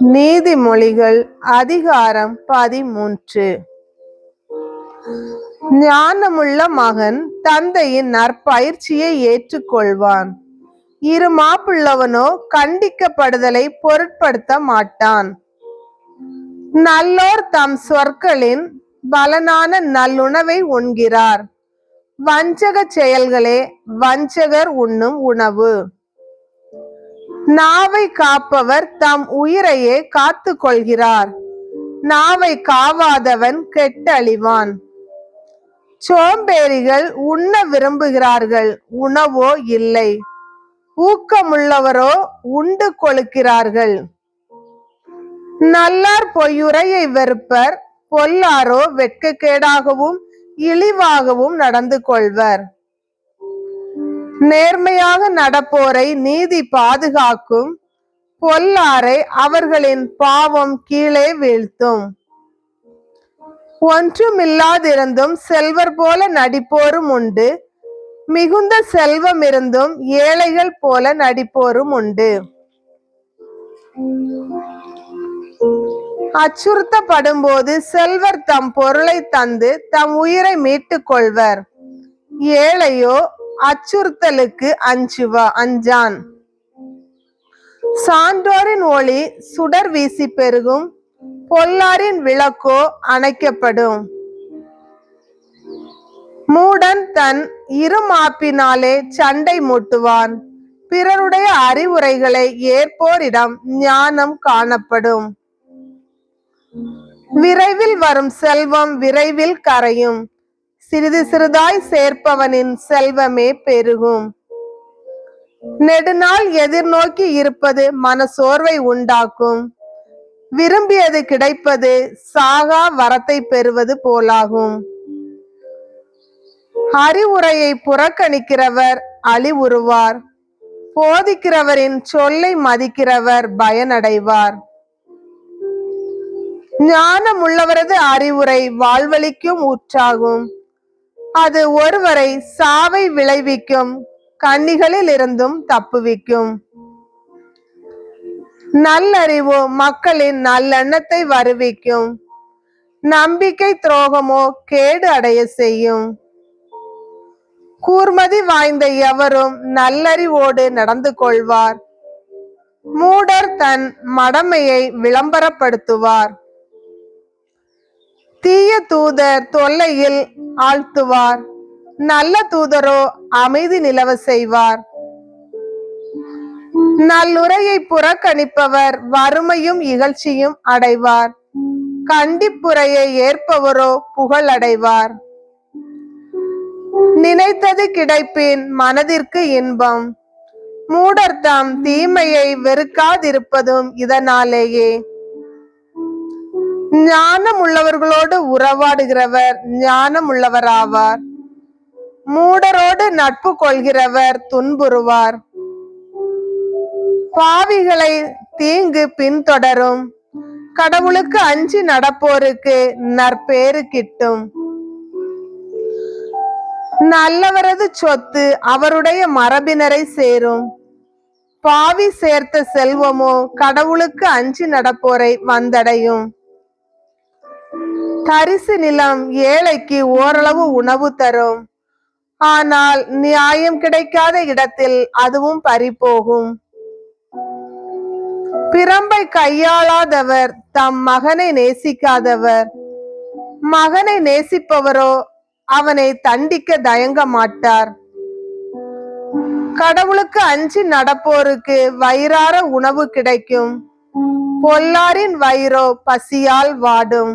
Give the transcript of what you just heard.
நீதிமொழிகள் அதிகாரம் பதிமூன்று. ஞானமுள்ள மகன் தந்தையின் நற்பயிற்சியை ஏற்றுக்கொள்வான். இரு மாப்பிள்ளவனோ கண்டிக்கப்படுதலை பொருட்படுத்த மாட்டான். நல்லோர் தம் சொற்களின் பலனான நல்லுணவை உண்கிறார். வஞ்சக செயல்களே வஞ்சகர் உண்ணும் உணவு. நாவை காப்பவர் தம் உயிரையே காத்து கொள்கிறார் நாவை காவாதவன் கெட்டழிவான். சோம்பேறிகள் உண்ண விரும்புகிறார்கள் உணவோ இல்லை. ஊக்கமுள்ளவரோ உண்டு கொழுக்கிறார்கள். நல்லார் பொய்யுரையை வெறுப்பர் பொல்லாரோ வெட்கக்கேடாகவும் இழிவாகவும் நடந்து கொள்வர் நேர்மையாக நடப்போரை நீதி பாதுகாக்கும் பொல்லாரை அவர்களின் பாவம் கீழே வீழ்த்தும். ஒன்றுமில்லாதிருந்தும் செல்வர் போல நடிப்போரும் உண்டு. மிகுந்த செல்வம் இருந்தும் ஏழைகள் போல நடிப்போரும் உண்டு. அச்சுறுத்தப்படும் போது செல்வர் தம் பொருளை தந்து தம் உயிரை மீட்டுக் கொள்வர். ஏழையோ அச்சுறுத்தலுக்கு அஞ்சுவா அஞ்சான். சான்றோரின் ஒளி சுடர் வீசி பெருகும் பொல்லாரின் விளக்கோ அணைக்கப்படும். மூடன் தன் இருமாப்பினாலே சண்டை மூட்டுவான் பிறருடைய அறிவுரைகளை ஏற்போரிடம் ஞானம் காணப்படும். விரைவில் வரும் செல்வம் விரைவில் கரையும் சிறிது சிறிதாய் சேர்ப்பவனின் செல்வமே பெருகும். நெடுநாள் எதிர்நோக்கி இருப்பது மனசோர்வை உண்டாக்கும். விரும்பியது கிடைப்பது சாகா வரத்தை பெறுவது போலாகும். அறிவுரையை புறக்கணிக்கிறவர் அழிவுறுவார் போதிக்கிறவரின் சொல்லை மதிக்கிறவர் பயனடைவார். ஞானம் உள்ளவரது அறிவுரை வாழ்வழிக்கும் ஊற்றாகும் அது ஒருவரை சாவை விளைவிக்கும் கண்ணிகளில் இருந்தும் தப்புவிக்கும். நல்லறிவோ மக்களின் நல்லெண்ணத்தை வருவிக்கும். நம்பிக்கை துரோகமோ கேடு அடைய செய்யும். கூர்மதி வாய்ந்த எவரும் நல்லறிவோடு நடந்து கொள்வார். மூடர் தன் மடமையை விளம்பரப்படுத்துவார். தீய தூதர் தொல்லையில் ஆழ்த்துவார். நல்ல தூதரோ அமைதி நிலவ செய்வார். நல்லுரையை புறக்கணிப்பவர் வறுமையும் இகழ்ச்சியும் அடைவார். கண்டிப்புரையை ஏற்பவரோ புகழ் அடைவார். நினைத்தது கிடைப்பின் மனதிற்கு இன்பம். மூடர்தாம் தீமையை வெறுக்காதிருப்பதும் இதனாலேயே. ஞானம் உள்ளவர்களோடு உறவாடுகிறவர் ஞானம் உள்ளவராவார் மூடரோடு நட்பு கொள்கிறவர் துன்புறுவார். பாவிகளை தீங்கு பின்தொடரும். கடவுளுக்கு அஞ்சி நடப்போருக்கு நற்பேறு கிட்டும். நல்லவரது சொத்து அவருடைய மரபினரை சேரும். பாவி சேர்த்த செல்வமோ கடவுளுக்கு அஞ்சி நடப்போரை வந்தடையும். தரிசு நிலம் ஏழைக்கு ஓரளவு உணவு தரும். ஆனால் நியாயம் கிடைக்காத இடத்தில் அதுவும் பறிபோகும். பிரம்பை கையாளாதவர் தம் மகனை நேசிக்காதவர். மகனை நேசிப்பவரோ அவனை தண்டிக்க தயங்க மாட்டார். கடவுளுக்கு அஞ்சி நடப்போருக்கு வயிறார உணவு கிடைக்கும். பொல்லாரின் வயிறோ பசியால் வாடும்.